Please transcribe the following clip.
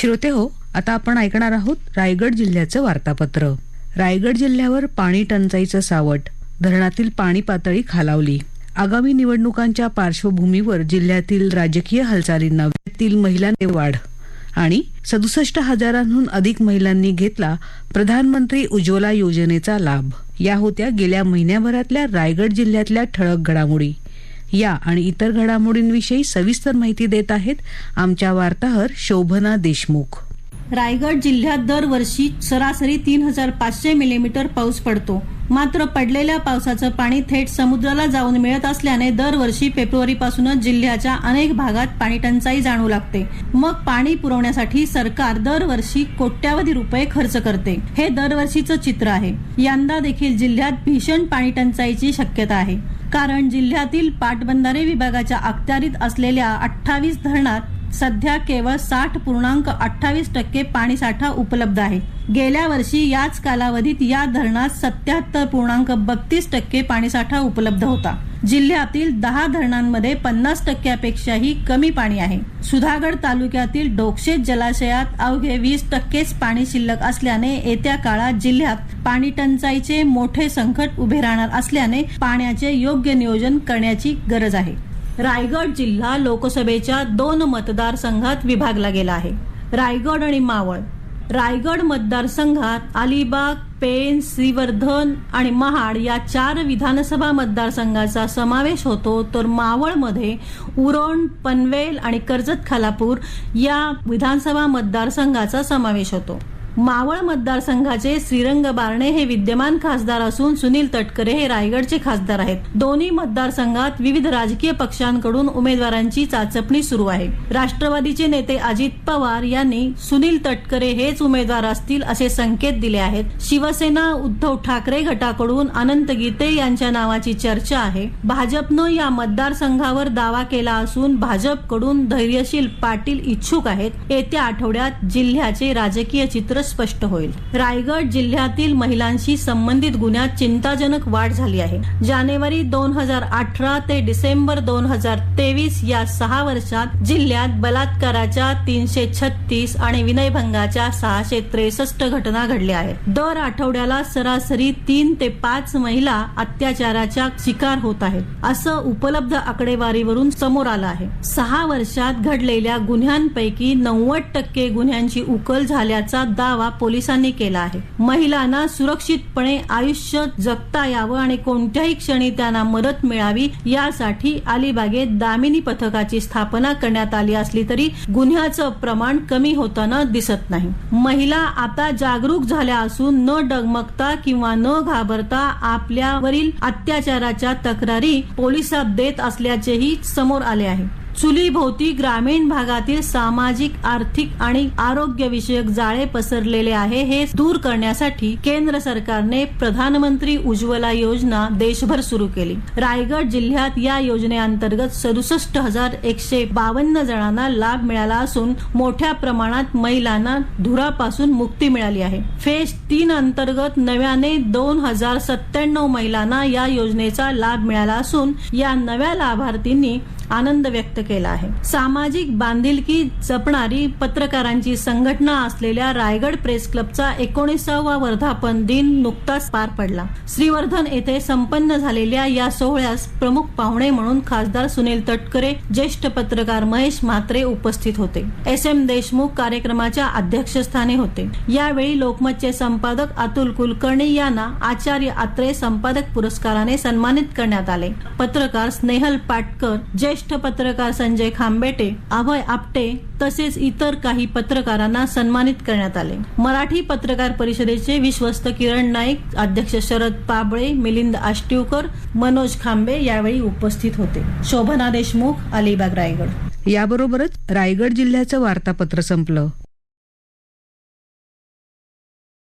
श्रोते हो आता आपण ऐकणार आहोत रायगड जिल्ह्याचं वार्तापत्र. रायगड जिल्ह्यावर पाणी टंचाईचं सावट. धरणातील पाणी पातळी खालावली. आगामी निवडणुकांच्या पार्श्वभूमीवर जिल्ह्यातील राजकीय हालचालींना तील महिलांनी वाढ आणि सदुसष्ट हजारांहून अधिक महिलांनी घेतला प्रधानमंत्री उज्ज्वला योजनेचा लाभ. या होत्या गेल्या महिन्याभरातल्या रायगड जिल्ह्यातल्या ठळक घडामोडी. या आणि इतर घडामोडींविषयी सविस्तर माहिती देत आहेत आमच्या वार्ताहर शोभना देशमुख. रायगड जिल्ह्यात दरवर्षी सरासरी तीन हजार पाचशे मिलीमीटर पाऊस पडतो. मात्र पडलेल्या पावसाचं पाणी थेट समुद्राला जाऊन मिळत असल्याने दरवर्षी फेब्रुवारीपासूनच जिल्ह्याच्या अनेक भागात पाणी टंचाई लागते. मग पाणी पुरवण्यासाठी सरकार दरवर्षी कोट्यावधी रुपये खर्च करते. हे दरवर्षीचं चित्र आहे. यंदा देखील जिल्ह्यात भीषण पाणी टंचाईची शक्यता आहे. कारण जिल्ह्यातील पाटबंधारे विभागाच्या अखत्यारीत असलेल्या अठ्ठावीस धरणात सध्या केवळ साठ पूर्णांक अठ्ठावीस टक्के पाणीसाठा उपलब्ध आहे. गेल्या वर्षी याच कालावधीत या धरणात सत्याहत्तर पूर्णांक बत्तीस टक्के पाणीसाठा उपलब्ध होता. जिल्ह्यातील दहा धरणांमध्ये पन्नास टक्क्यापेक्षाही कमी पाणी आहे. सुधागड तालुक्यातील डोकशेत जलाशयात अवघे वीस टक्केच पाणी शिल्लक असल्याने येत्या काळात जिल्ह्यात पाणी टंचाईचे मोठे संकट उभे राहणार असल्याने पाण्याचे योग्य नियोजन करण्याची गरज आहे. रायगड जिल्हा लोकसभेच्या दोन मतदारसंघात विभागला गेला आहे. रायगड आणि मावळ. रायगड मतदारसंघात अलिबाग पेन श्रीवर्धन आणि महाड या चार विधानसभा मतदारसंघाचा समावेश होतो. तर मावळमध्ये उरण पनवेल आणि कर्जत खालापूर या विधानसभा मतदारसंघाचा समावेश होतो. मावळ मतदारसंघाचे श्रीरंग बारणे हे विद्यमान खासदार असून सुनील तटकरे हे रायगडचे खासदार आहेत. दोन्ही मतदारसंघात विविध राजकीय पक्षांकडून उमेदवारांची चाचपणी सुरू आहे. राष्ट्रवादीचे नेते अजित पवार यांनी सुनील तटकरे हेच उमेदवार असतील असे संकेत दिले आहेत. शिवसेना उद्धव ठाकरे गटाकडून अनंत गीते यांच्या नावाची चर्चा आहे. भाजपनं या मतदारसंघावर दावा केला असून भाजपकडून धैर्यशील पाटील इच्छुक आहेत. येत्या आठवड्यात जिल्ह्याचे राजकीय चित्र स्पष्ट होईल. रायगड जिल्ह्यातील महिलांशी संबंधित गुन्ह्यात चिंताजनक वाढ झाली आहे. जानेवारी दोन हजार अठरा ते डिसेंबर दोन हजार तेवीस या सहा वर्षात जिल्ह्यात बलात्काराच्या तीनशे छत्तीस आणि विनयभंगाच्या सहाशे त्रेसष्ट घटना घडल्या आहेत. दर आठवड्याला सरासरी तीन ते पाच महिला अत्याचाराच्या शिकार होत आहेत असं उपलब्ध आकडेवारीवरून समोर आलं आहे. सहा वर्षात घडलेल्या गुन्ह्यांपैकी नव्वद टक्के गुन्ह्यांची उकल झाल्याचा दावा पोलिसांनी केला आहे. महिलांना सुरक्षितपणे आयुष्य जगता यावं आणि कोणत्याही क्षणी त्यांना मदत मिळावी यासाठी अलिबागेत दामिनी पथकाची स्थापना करण्यात आली असली तरी गुन्ह्याचं प्रमाण कमी होताना दिसत नाही. महिला आता जागरूक झाल्या असून न डगमगता किंवा न घाबरता आपल्यावरील अत्याचाराच्या तक्रारी पोलिसात देत असल्याचेही समोर आले आहे. चुलीभोवती ग्रामीण भागातील सामाजिक आर्थिक आणि आरोग्य विषयक जाळे पसरलेले आहे हे दूर करण्यासाठी केंद्र सरकारने प्रधानमंत्री उज्ज्वला योजना देशभर सुरू केली. रायगड जिल्ह्यात या योजनेअंतर्गत सदुसष्ट हजार एकशे बावन्न जणांना लाभ मिळाला असून मोठ्या प्रमाणात महिलांना धुरापासून मुक्ती मिळाली आहे. फेज तीन अंतर्गत नव्याने दोन हजार सत्त्याण्णव महिलांना या योजनेचा लाभ मिळाला असून या नव्या लाभार्थींनी आनंद व्यक्त केला आहे. सामाजिक बांधिलकी जपणारी पत्रकारांची संघटना असलेल्या रायगड प्रेस क्लबचा एकोणीसावा वर्धापन दिन नुकताच पार पडला. श्रीवर्धन येथे संपन्न झालेल्या या सोहळ्यास प्रमुख पाहुणे म्हणून खासदार सुनील तटकरे ज्येष्ठ पत्रकार महेश म्हात्रे उपस्थित होते. एस एम देशमुख कार्यक्रमाच्या अध्यक्षस्थानी होते. यावेळी लोकमतचे संपादक अतुल कुलकर्णी यांना आचार्य आत्रे संपादक पुरस्काराने सन्मानित करण्यात आले. पत्रकार स्नेहल पाटकर ज्येष्ठ पत्रकार संजय खांबेटे अभय आपटे तसेच इतर काही पत्रकारांना सन्मानित करण्यात आले. मराठी पत्रकार परिषदेचे विश्वस्त किरण नाईक अध्यक्ष शरद पाबळे मिलिंद आष्टीवकर मनोज खांबे यावेळी उपस्थित होते. शोभना देशमुख अलिबाग रायगड. याबरोबरच रायगड जिल्ह्याचं वार्तापत्र संपलं.